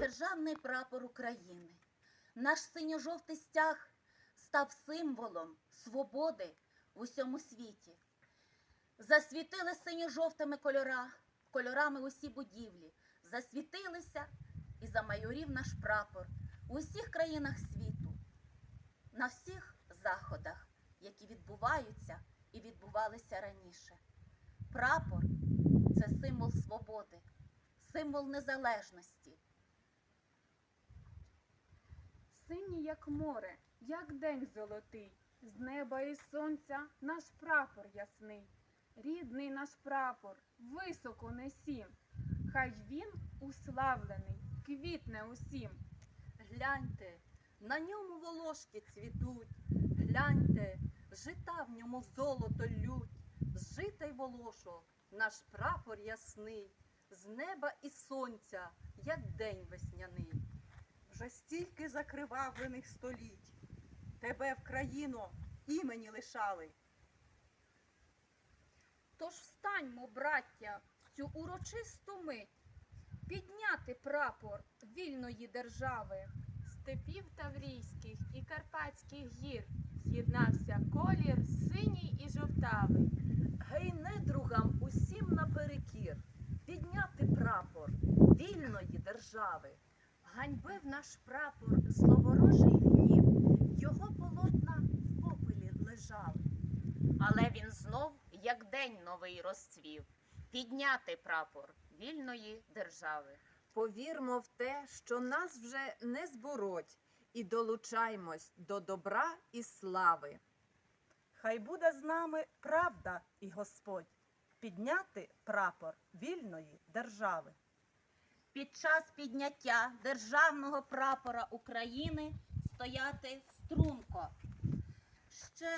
Державний прапор України. Наш синьо-жовтий стяг став символом свободи в усьому світі. Засвітили синьо-жовтими кольора, кольорами усі будівлі, засвітилися і замайорів наш прапор у усіх країнах світу, на всіх заходах, які відбуваються і відбувалися раніше. Прапор це символ свободи, символ незалежності. Синій, як море, як день золотий, з неба і сонця наш прапор ясний. Рідний наш прапор, високо несім, хай він уславлений, квітне усім. Гляньте, на ньому волошки цвітуть, гляньте, жита в ньому золото лють, зжита й волошок, наш прапор ясний, з неба і сонця, як день весняний. Вже стільки закривавлених століть. Тебе в країну імені лишали. Тож встаньмо, браття, в цю урочисту мить, підняти прапор вільної держави. Степів Таврійських і Карпатських гір з'єднався колір синій і жовтавий. Гей, недругам усім наперекір, підняти прапор вільної держави. Ганьбив наш прапор зловорожий гнів, його полотна в попелі лежали. Але він знов, як день новий розцвів, підняти прапор вільної держави. Повірмо в те, що нас вже не збороть, і долучаймось до добра і слави. Хай буде з нами правда і Господь. Підняти прапор вільної держави. Під час підняття державного прапора України стояти струнко. Ще